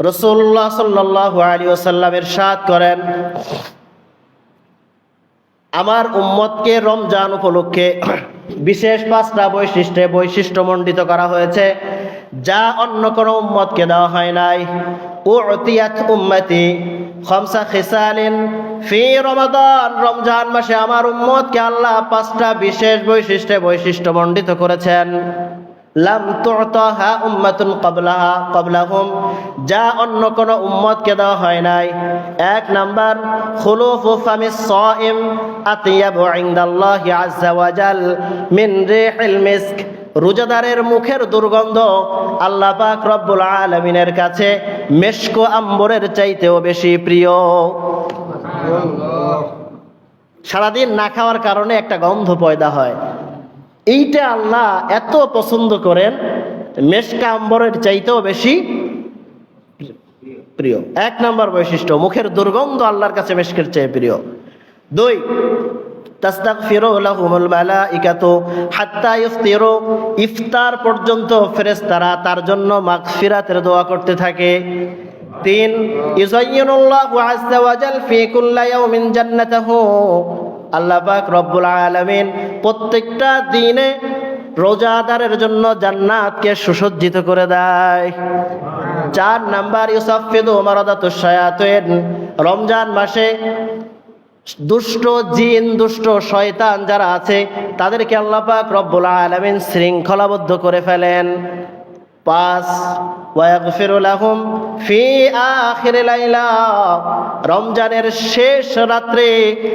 রসুল্লাহ সাল্লাহ আলী ওসাল্লামের সাদ করেন, আমার উম্মতকে রমজান উপলক্ষে বিশেষ পাঁচটা বৈশিষ্ট্যে বৈশিষ্ট্যমণ্ডিত করা হয়েছে, যা অন্য কোনো উম্মতকে দেওয়া হয় নাই। ও অতিয়াত উম্মতি খমসা খিসালিন ফি রমাদান। রমজান মাসে আমার উম্মতকে আল্লাহ পাঁচটা বিশেষ বৈশিষ্ট্যে বৈশিষ্ট্যমণ্ডিত করেছেন। লাম তুতাহা উম্মাতুন ক্বাবলাহা, ক্বাবলাহুম। যা অন্য কোন উম্মতকে দেওয়া হয় নাই। এক নাম্বার, খুলুফু ফামিস সাইম আতিয়াবু ইনদাল্লাহি আযজা ওয়াজাল মিন রিহিল মিস্ক। রোজাদারের মুখের দুর্গন্ধ আল্লাহ পাক রব্বুল আলামিনের কাছে মেশকো আম্বরের চাইতেও বেশি প্রিয়। সারাদিন না খাওয়ার কারণে একটা গন্ধ পয়দা হয়। এইটা আল্লাহ এত পছন্দ করেন, মেশকা আম্বরের চাইতেও বেশি প্রিয়। এক নম্বর বৈশিষ্ট্য, মুখের দুর্গন্ধ আল্লাহর কাছে মেশকের চেয়ে প্রিয়। দুই ইফতিরু পর্যন্ত ফেরেশতারা তার জন্য মাগফিরাতের দোয়া করতে থাকে। তিন আল্লাহ পাক রব্বুল আলামিন প্রত্যেকটা দিনে রোজাদারের জন্য জান্নাতকে সুসজ্জিত করে দেয়। চার নাম্বার, ইউসাফিদ মারাদাতুশ শায়াতিন। রমজান মাসে দুষ্ট জিন, দুষ্ট শয়তান যারা আছে, তাদেরকে আল্লাহ পাক রব্বুল আলামিন শৃঙ্খলাবদ্ধ করে ফেলেন। পাঁচ ওয়াগফিরু লাহুম ফি আখির লাইলা। রমজানের শেষ রাত্রে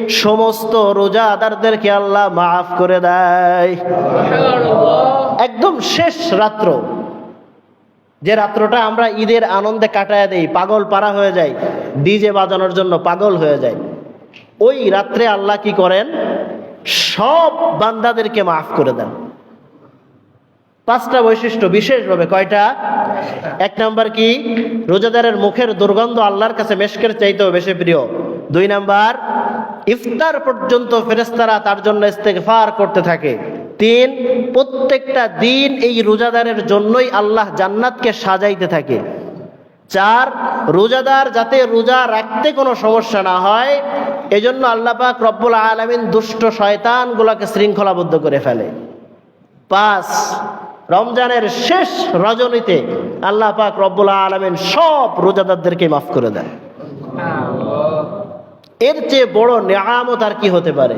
সমস্ত রোজাদারদেরকে আল্লাহ মাফ করে দেয়। একদম শেষ রাত্র। যে রাত্রটা আমরা ঈদের আনন্দে কাটায় দেই, পাগল পারা হয়ে যায়, ডিজে বাজানোর জন্য পাগল হয়ে যায়। ওই রাত্রে আল্লাহ কি করেন? সব বান্দাদেরকে মাফ করে দেন। পাঁচটা বৈশিষ্ট্য বিশেষভাবে কয়টা? এক নাম্বার কি? রোজাদারের মুখের দুর্গন্ধ আল্লাহর কাছে মেশকের চাইতেও বেশি প্রিয়। দুই নাম্বার, ইফতার পর্যন্ত ফেরেস্তারা তার জন্য ইস্তেগফার করতে থাকে। তিন, প্রত্যেকটা দিন এই রোজাদারের জন্যই আল্লাহ জান্নাতকে সাজাইতে থাকে। চার, রোজাদার যাতে রোজা রাখতে কোনো সমস্যা না হয়, এজন্য আল্লাহ পাক রব্বুল আলমিন দুষ্ট শয়তানগুলোকে শৃঙ্খলাবদ্ধ করে ফেলে। পাঁচ রমজানের শেষ রজনীতে আল্লাহ পাক রব্বুল আলমিন সব রোজাদারদেরকে মাফ করে দেন। এর চেয়ে বড় নিয়ামত আর কি হতে পারে?